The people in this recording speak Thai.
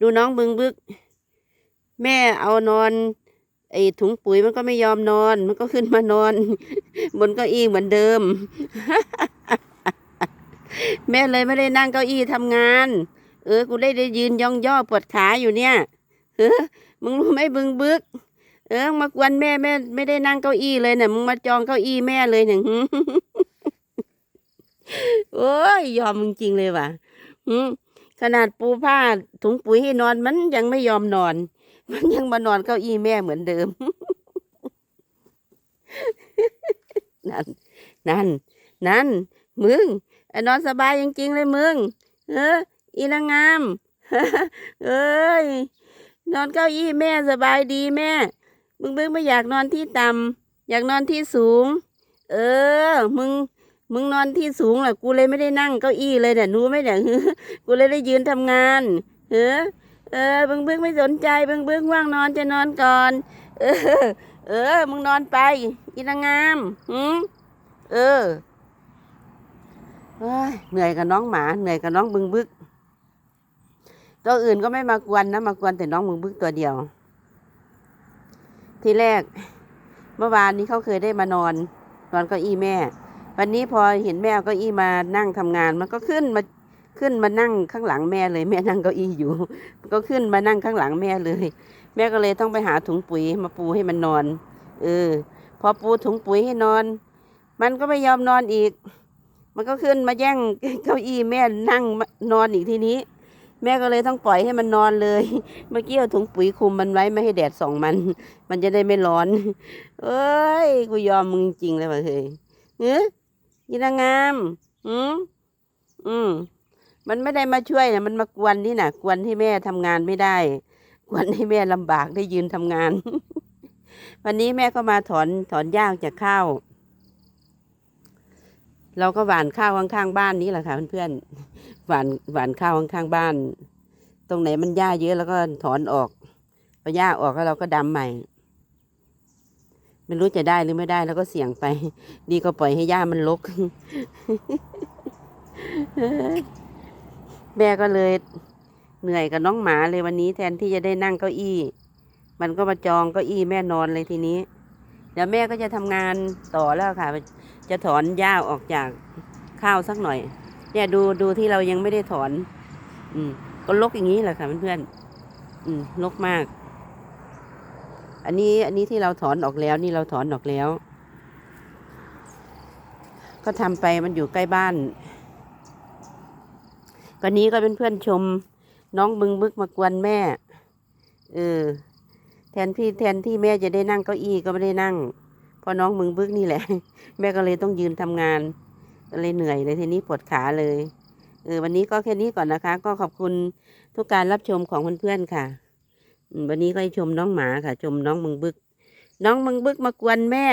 ดูน้องบึงบึก แม่เอานอน ไอ้ถุงปุ๋ยมันก็ไม่ยอมนอน มันก็ขึ้นมานอน บนเก้าอี้เหมือนเดิม แม่เลยไม่ได้นั่งเก้าอี้ทำงาน เออ กูได้ได้ยืนย่องย่อปวดขาอยู่เนี่ยเออมึงรู้ไหมบึงบึก เออมากวนแม่แม่ไม่ได้นั่งเก้าอี้เลยเนี่ยมึงมาจองเก้าอี้แม่เลยเนี่ยโอ้ยยอมมึงจริงเลยว่ะหืม ขนาดปูผ้าถุงปุ๋ยให้นอนมันยังไม่ยอมนอน มันยังมานอนเก้าอี้แม่เหมือนเดิม นั่น นั่น นั่น มึงอนอนสบายจริงๆเลยมึง เออ อีนางงาม เอ้ย นอนเก้าอี้แม่สบายดีแม่ มึงเบิ่งไม่อยากนอนที่ต่ำอยากนอนที่สูง เออ มึง มึงนอนที่สูงแหละกูเลยไม่ได้นั่งเก้าอี้เลยเนี่ยรู้ไหมเนี่ยกูเลยได้ยืนทำงานเออเออบึงบึงไม่สนใจบึงบึงว่างนอนจะนอนก่อน เออ เออ มึงนอนไปอีนางงามหืมเออเอ้ยเหนื่อยกับน้องหมาเหนื่อยกับน้องบึงบึก ตัวอื่นก็ไม่มากวนนะมากวนแต่น้องบึงบึกตัวเดียว ทีแรก เมื่อวานนี้เขาเคยได้มานอน นอนเก้าอี้แม่ วันนี้พอเห็นแม่เอาเก้าอี้มานั่งทำงาน มันก็ขึ้นมาขึ้นมานั่งข้างหลังแม่เลย แม่นั่งเก้าอี้อยู่ ก็ขึ้นมานั่งข้างหลังแม่เลย แม่ก็เลยต้องไปหาถุงปุ๋ยมาปูให้มันนอน เออ พอปูถุงปุ๋ยให้นอน มันก็ไม่ยอมนอนอีก มันก็ขึ้นมาแย่งเก้าอี้แม่นั่งนอนอีกทีนี้ แม่ก็เลยต้องปล่อยให้มันนอนเลย เมื่อกี้เอาถุงปุ๋ยคลุมมันไว้ไม่ให้แดดส่องมัน มันจะได้ไม่ร้อน เอ้ยกูยอมมึงจริงเลยว่ะเฮ้ยเฮ้ย ยีนางงามอืมอืมมันไม่ได้มาช่วยนะมันมากวนนี่นะกวนให้แม่ทำงานไม่ได้ กวนให้แม่ลำบากได้ยืนทำงาน วันนี้แม่ก็มาถอนถอนหญ้าจากข้าวเราก็หว่านข้าวข้างๆบ้านนี้แหละค่ะเพื่อนๆหว่านหว่านข้าวข้างๆบ้าน ตรงไหนมันหญ้าเยอะแล้วก็ถอนออกเอหญ้าออกแล้วเราก็ดำใหม่ ไม่รู้จะได้หรือไม่ได้แล้วก็เสี่ยงไป ดีก็ปล่อยให้หญ้ามันรกแม่ก็เลยเหนื่อยกับน้องหมาเลยวันนี้แทนที่จะได้นั่งเก้าอี้ มันก็มาจองเก้าอี้แม่นอนเลยทีนี้ เดี๋ยวแม่ก็จะทำงานต่อแล้วค่ะ จะถอนหญ้าออกจากข้าวสักหน่อย เนี่ยดูดูที่เรายังไม่ได้ถอน อืมก็ลกอย่างนี้แหละค่ะเพื่อนๆอืมลกมาก อันนี้อันนี้ที่เราถอนออกแล้วนี่เราถอนออกแล้ว ก็ทำไปมันอยู่ใกล้บ้านก็นี้ก็เป็นเพื่อนชมน้องบึงบึกมากวนแม่เออแทนที่แทนที่แม่จะได้นั่งเก้าอี้ก็ไม่ได้นั่งเพราะน้องบึงบึกนี่แหละ แม่ก็เลยต้องยืนทำงานก็เลยเหนื่อยเลยทีนี้ปวดขาเลยเออวันนี้ก็แค่นี้ก่อนนะคะ ก็ขอบคุณทุกการรับชมของเพื่อนๆค่ะ วันนี้ก็ให้ชมน้องหมาค่ะ ชมน้องมึงบึก น้องมึงบึกมากวนแม่